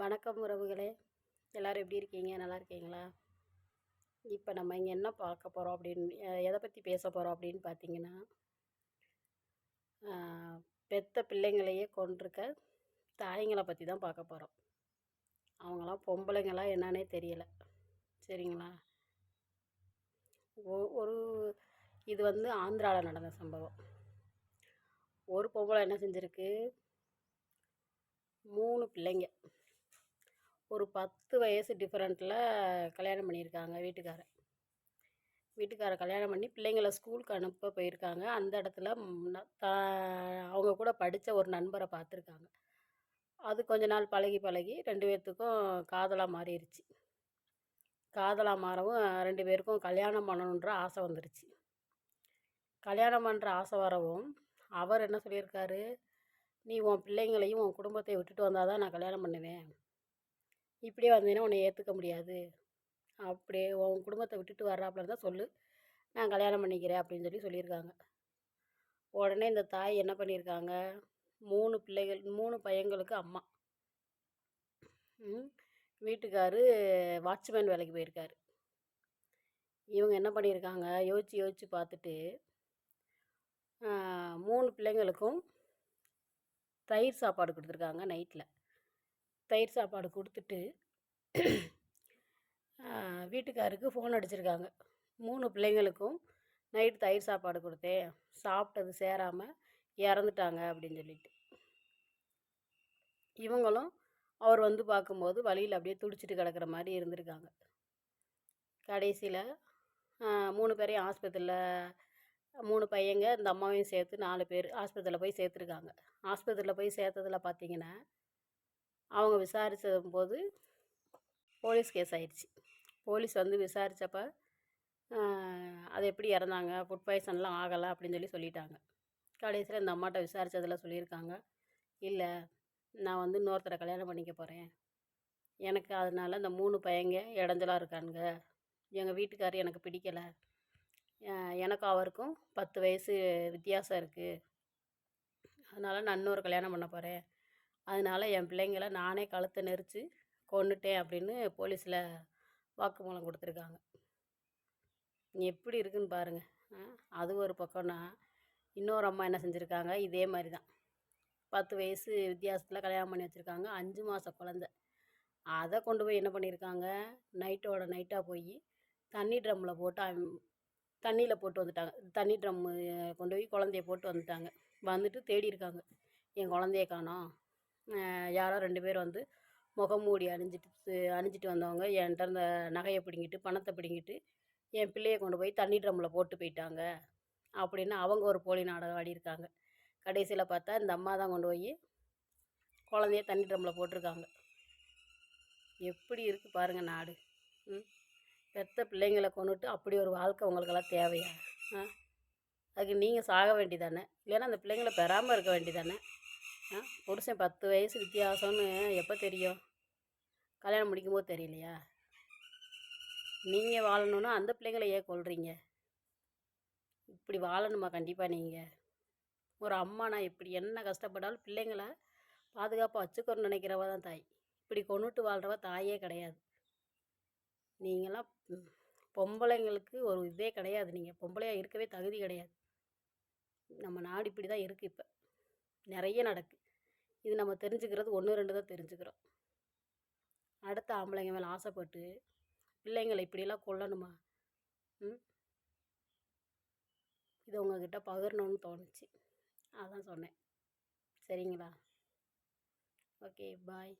வணக்கம் உறவுகளே. எல்லோரும் எப்படி இருக்கீங்க? நல்லா இருக்கீங்களா? இப்போ நம்ம இங்கே என்ன பார்க்க போகிறோம் அப்படின்னு எதை பற்றி பேச போகிறோம் அப்படின்னு பார்த்தீங்கன்னா பெத்த பிள்ளைங்களையே கொண்டிருக்க தாய்ங்களை பற்றி தான் பார்க்க போகிறோம் அவங்களாம் பொம்பளைங்களாம் என்னன்னே தெரியலை. சரிங்களா? ஒரு இது வந்து ஆந்திராவில் நடந்த சம்பவம். ஒரு பொம்பளை என்ன செஞ்சுருக்கு? மூணு பிள்ளைங்க. ஒரு பத்து வயசு டிஃப்ரெண்ட்டில் கல்யாணம் பண்ணியிருக்காங்க வீட்டுக்காரர். வீட்டுக்காரர் கல்யாணம் பண்ணி பிள்ளைங்கள ஸ்கூலுக்கு அனுப்ப போயிருக்காங்க. அந்த இடத்துல அவங்க கூட படித்த ஒரு நண்பரை பார்த்துருக்காங்க. அது கொஞ்ச நாள் பழகி பழகி ரெண்டு பேர்த்துக்கும் காதலாக மாறிடுச்சு காதலாக மாறவும் ரெண்டு பேருக்கும் கல்யாணம் பண்ணணுன்ற ஆசை வந்துருச்சு. கல்யாணம் பண்ணுற ஆசை வரவும் அவர் என்ன சொல்லியிருக்காரு? நீ உன் பிள்ளைங்களையும் உன் குடும்பத்தை விட்டுட்டு வந்தால் தான் நான் கல்யாணம் பண்ணுவேன். இப்படியே வந்தீங்கன்னா உன்னை ஏற்றுக்க முடியாது. அப்படியே உன் குடும்பத்தை விட்டுட்டு வர்றாப்புல இருந்தால் சொல்லு. நான் கல்யாணம் பண்ணிக்கிறேன் அப்படின்னு சொல்லி சொல்லியிருக்காங்க. உடனே இந்த தாய் என்ன பண்ணியிருக்காங்க? மூணு பிள்ளைகள் மூணு பையங்களுக்கு அம்மா. வீட்டுக்காரு வாட்ச்மேன் வேலைக்கு போயிருக்காரு. இவங்க என்ன பண்ணியிருக்காங்க? யோசித்து யோசித்து பார்த்துட்டு மூணு பிள்ளைங்களுக்கும் தயிர் சாப்பாடு கொடுத்துருக்காங்க நைட்டில் தயிர் சாப்பாடு கொடுத்துட்டு வீட்டுக்காருக்கு ஃபோன் அடிச்சிருக்காங்க. மூணு பிள்ளைங்களுக்கும் நைட் தயிர் சாப்பாடு கொடுத்தேன் சாப்பிட்டது சேராமல் இறந்துட்டாங்க அப்படின்னு சொல்லிட்டு. இவங்களும் அவர் வந்து பார்க்கும்போது வழியில் அப்படியே துடிச்சிட்டு கிடக்கிற மாதிரி இருந்திருக்காங்க. கடைசியில் மூணு பேரையும் ஆஸ்பத்திரியில் மூணு பையங்க இந்த அம்மாவையும் சேர்த்து நாலு பேர் ஆஸ்பத்திரியில் போய் சேர்த்துருக்காங்க. ஆஸ்பத்திரியில் போய் சேர்த்ததில் பார்த்தீங்கன்னா அவங்க விசாரித்ததும் போது போலீஸ் கேஸ் ஆயிடுச்சு. போலீஸ் வந்து விசாரித்தப்ப அது எப்படி இறந்தாங்க? ஃபுட் பாய்சன்லாம் ஆகலை அப்படின்னு சொல்லி சொல்லிட்டாங்க. கடைசியில் இந்த அம்மாட்ட விசாரித்ததில் சொல்லியிருக்காங்க. இல்லை நான் வந்து இன்னொருத்தரை கல்யாணம் பண்ணிக்க போகிறேன் எனக்கு அதனால் இந்த மூணு பையங்க இடைஞ்சலாக இருக்கானுங்க. எங்கள் வீட்டுக்காரர் எனக்கு பிடிக்கலை. எனக்கும் அவருக்கும் பத்து வயசு வித்தியாசம் இருக்குது அதனால் நான் இன்னொரு கல்யாணம் பண்ண போகிறேன் அதனால் என் பிள்ளைங்கள நானே கழுத்தை நெரிச்சு கொண்டுட்டேன் அப்படின்னு போலீஸில் வாக்குமூலம் கொடுத்துருக்காங்க. எப்படி இருக்குன்னு பாருங்கள் அது ஒரு பக்கம்னா இன்னொரு அம்மா என்ன செஞ்சுருக்காங்க? இதே மாதிரி தான் பத்து வயசு வித்தியாசத்தில் கல்யாணம் பண்ணி வச்சுருக்காங்க. அஞ்சு மாத குழந்த. அதை கொண்டு போய் என்ன பண்ணியிருக்காங்க நைட்டோட நைட்டாக போய் தண்ணி ட்ரம்மில் போட்டு தண்ணியில் போட்டு வந்துட்டாங்க. தண்ணி ட்ரம்மு கொண்டு போய் குழந்தைய போட்டு வந்துட்டாங்க. வந்துட்டு தேடி இருக்காங்க என் குழந்தைய காணோம். யாரோ ரெண்டு பேர் வந்து முகமூடி அணிஞ்சிட்டு அணிஞ்சிட்டு வந்தவங்க என்கிட்ட இருந்த நகையை பிடுங்கிட்டு பணத்தை பிடுங்கிட்டு என் பிள்ளையை கொண்டு போய் தண்ணி ட்ரம்மில் போட்டு போயிட்டாங்க. அப்படின்னு அவங்க ஒரு போலி நாடகம் ஆடியிருக்காங்க. கடைசியில் பார்த்தா இந்த அம்மா தான் கொண்டு போய் குழந்தைய தண்ணி ட்ரம்மில் போட்டிருக்காங்க. எப்படி இருக்குது பாருங்கள் நாடு. ம்? பெத்த பிள்ளைங்களை கொண்டுட்டு அப்படி ஒரு வாழ்க்கை உங்களுக்கெல்லாம் தேவையா? ஆ? அதுக்கு நீங்கள் சாக வேண்டியதானே இல்லைன்னா அந்த பிள்ளைங்களை பெறாமல் இருக்க வேண்டியதானே புருஷன் பத்து வயசு வித்தியாசம்னு எப்போ தெரியும்? கல்யாணம் முடிக்கும்போது தெரியலையா? நீங்கள் வாழணுன்னா அந்த பிள்ளைங்களை ஏன் கொள்றீங்க இப்படி வாழணுமா கண்டிப்பாக நீங்கள் ஒரு அம்மா நான் இப்படி என்ன கஷ்டப்பட்டாலும் பிள்ளைங்களை பாதுகாப்பாக வச்சுக்கணும்னு நினைக்கிறவ தான் தாய். இப்படி கொண்டுட்டு வாழ்கிறவ தாயே கிடையாது. நீங்களாம் பொம்பளைங்களுக்கு ஒரு இதே கிடையாது. நீங்கள் பொம்பளையாக இருக்கவே தகுதி கிடையாது. நம்ம நாடு இப்படி தான் இருக்குது இப்போ. நிறைய நடக்கு. இது நம்ம தெரிஞ்சுக்கிறது ஒன்று ரெண்டு தான் தெரிஞ்சுக்கிறோம். அடுத்த ஆம்பளைங்க மேலே ஆசைப்பட்டு பிள்ளைங்களை இப்படியெல்லாம் கொல்லணுமா? ம்? இது உங்ககிட்ட பகிரணும்னு தோணுச்சு. அதான் சொன்னேன். சரிங்களா? Okay bye.